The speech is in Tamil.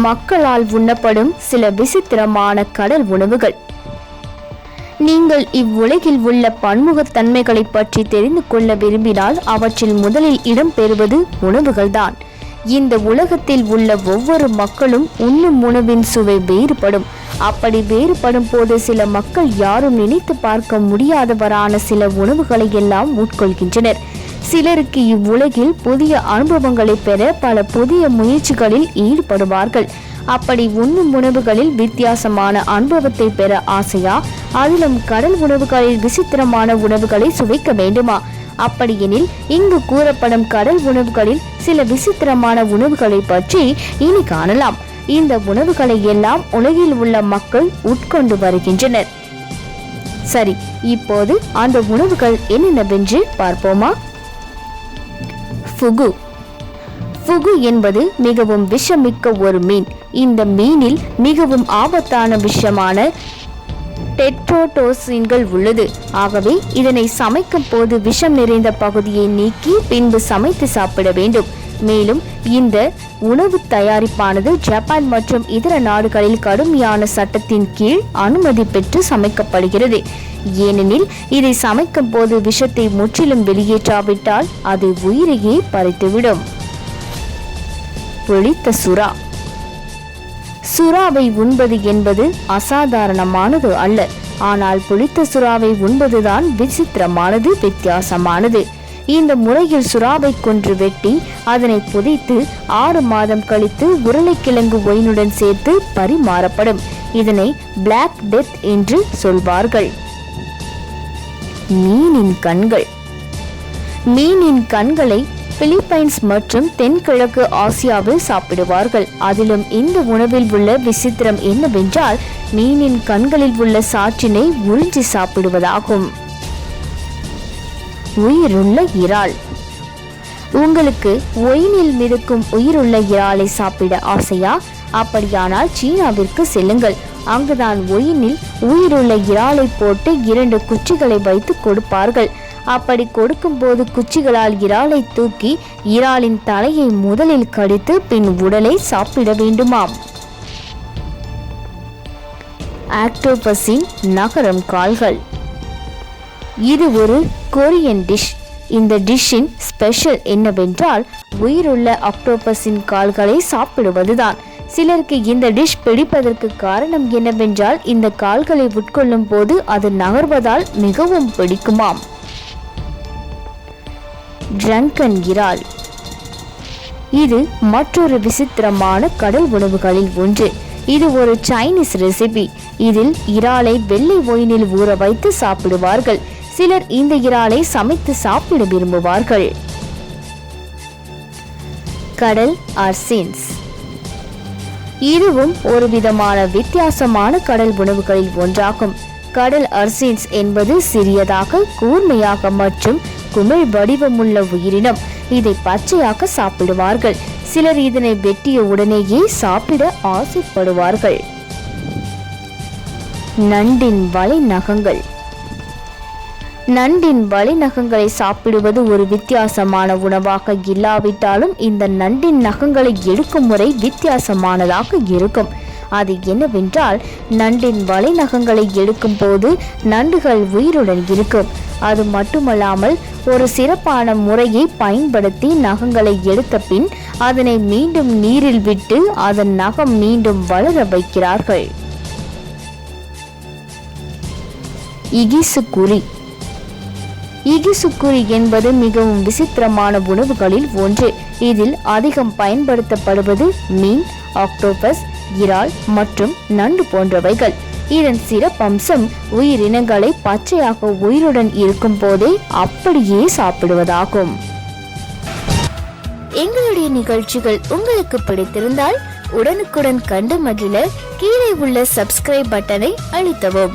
மக்களால் உண்ணப்படும் சில விசித்திரமான கடல் உணவுகள். நீங்கள் இவ்வுலகில் உள்ள பன்முகத்தன்மைகளை பற்றி தெரிந்து கொள்ள விரும்பினால் அவற்றில் முதலில் இடம்பெறுவது உணவுகள்தான். இந்த உலகத்தில் உள்ள ஒவ்வொரு மக்களும் உண்ணும் உணவின் சுவை வேறுபடும். அப்படி வேறுபடும் போது சில மக்கள் யாரும் நினைத்து பார்க்க முடியாதவரான சில உணவுகளை எல்லாம் உட்கொள்கின்றனர். சிலருக்கு இவ்வுலகில் புதிய அனுபவங்களை பெற பல புதிய முயற்சிகளில் ஈடுபடுவார்கள். அப்படி உண்ணும் உணவுகளில் வித்தியாசமான அனுபவத்தை பெற ஆசையா? அதிலும் கடல் உணவுகளில் விசித்திரமான உணவுகளை சுவைக்க வேண்டுமா? அப்படியெனில் இங்கு கூறப்படும் கடல் உணவுகளில் சில விசித்திரமான உணவுகளை பற்றி இனி காணலாம். இந்த உணவுகளை எல்லாம் உலகில் உள்ள மக்கள் உட்கொண்டு வருகின்றனர். சரி இப்போது அந்த உணவுகள் என்னென்னவென்று பார்ப்போமா? ஃபுகு. ஃபுகு என்பது மிகவும் விஷமிக்க ஒரு மீன். இந்த மீனில் மிகவும் ஆபத்தான விஷமான டெட்ரோடோசின்கள் உள்ளது. ஆகவே இதனை சமைக்கும் போது விஷம் நிறைந்த பகுதியை நீக்கி பின்பு சமைத்து சாப்பிட வேண்டும். மேலும் இந்த உணவு தயாரிப்பானது ஜப்பான் மற்றும் இதர நாடுகளில் கடுமையான சட்டத்தின் கீழ் அனுமதி பெற்று சமைக்கப்படுகிறது. ஏனெனில் இதை சமைக்கும் போது விஷத்தை முற்றிலும் வெளியேற்றாவிட்டால் அது உயிரையே பறித்துவிடும். பொழித்த சுறா. சுறாவை உண்பது என்பது அசாதாரணமானது அல்ல. ஆனால் புளித்த சுறாவை உண்பதுதான் விசித்திரமானது வித்தியாசமானது. இந்த முறையில் சுறாவை கொன்று வெட்டி அதனை புதைத்து ஆறு மாதம் கழித்து உருளைக்கிழங்கு ஒயினுடன் சேர்த்து பரிமாறப்படும். இதனை பிளாக் டெத் என்று சொல்வார்கள். மீனின் கண்கள். மீனின் கண்களை பிலிப்பைன்ஸ் மற்றும் தென்கிழக்கு ஆசியாவில் சாப்பிடுவார்கள். அதிலும் இந்த உணவில் உள்ள விசித்திரம் என்னவென்றால் மீனின் கண்களில் உள்ள சாற்றினை உறிஞ்சி சாப்பிடுவதாகும். உயிருள்ள இறால். உங்களுக்கு ஒயினில் மிதக்கும் உயிருள்ள இறாலை சாப்பிட ஆசையா? அப்படியானால் சீனாவிற்கு செல்லுங்கள். அங்குதான் ஒயினில் உயிருள்ள இறாலை போட்டு இரண்டு குச்சிகளை வைத்து கொடுப்பார்கள். அப்படி கொடுக்கும்போது குச்சிகளால் இறாலை தூக்கி இறாலின் தலையை முதலில் கடித்து பின் உடலை சாப்பிட வேண்டுமாம். ஆக்டோபஸின் நகரம் கால்கள். இது ஒரு கொரியன் டிஷ் இந்த டிஷ்ஷின் ஸ்பெஷல் என்னவென்றால் உயிருள்ள அக்டோபஸின் கால்களை சாப்பிடுவதுதான். சிலருக்கு இந்த டிஷ் பிடிப்பதற்கு காரணம் என்னவென்றால் இந்த கால்களை உட்கொள்ளும் போது அது நகர்வதால் மிகவும் பிடிக்குமாம். ட்ரங்கன் இறால் இது மற்றொரு விசித்திரமான கடல் உணவுகளில் ஒன்று. இது ஒரு சைனீஸ் ரெசிபி இதில் இறாலை வெள்ளை ஒயினில் ஊற வைத்து சாப்பிடுவார்கள். சிலர் இந்த இறாலை சமைத்து சாப்பிட விரும்புவார்கள். கடல் அர்சின்ஸ். இதுவும் ஒரு விதமான வித்தியாசமான கடல் உணவுகளில் ஒன்றாகும். கடல் அர்சின்ஸ் என்பது சிறியதாக கூர்மையாக மற்றும் குமிழ் வடிவமுள்ள உயிரினம். இதை பச்சையாக சாப்பிடுவார்கள். சிலர் இதனை வெட்டிய உடனேயே சாப்பிட ஆசைப்படுவார்கள். நண்டின் வலை நகங்கள். நண்டின் வலை நகங்களை சாப்பிடுவது ஒரு வித்தியாசமான உணவாக இல்லாவிட்டாலும் இந்த நண்டின் நகங்களை எடுக்கும் முறை வித்தியாசமானதாக இருக்கும். அது என்னவென்றால் நண்டின் வலை நகங்களை எடுக்கும் போது நண்டுகள் உயிருடன் இருக்கும். அது மட்டுமல்லாமல் ஒரு சிறப்பான முறையை பயன்படுத்தி நகங்களை எடுத்த பின் அதனை மீண்டும் நீரில் விட்டு அதன் நகம் மீண்டும் வளர வைக்கிறார்கள். இகிசுக்குறி இகிசுக்குரி என்பது மிகவும் விசித்திரமான உணவுகளில் ஒன்று. இதில் அதிகம் பயன்படுத்தப்படுவது மீன் ஆக்டோபஸ் இறால் மற்றும் நண்டு போன்றவைகள். இதன் சிறப்பம்சம் உயிரினங்களை பச்சையாக உயிருடன் இருக்கும் போதே அப்படியே சாப்பிடுவதாகும். எங்களுடைய நிகழ்ச்சிகள் உங்களுக்கு பிடித்திருந்தால் உடனுக்குடன் கண்டு மகிழ கீழே உள்ள சப்ஸ்கிரைப் பட்டனை அழுத்தவும்.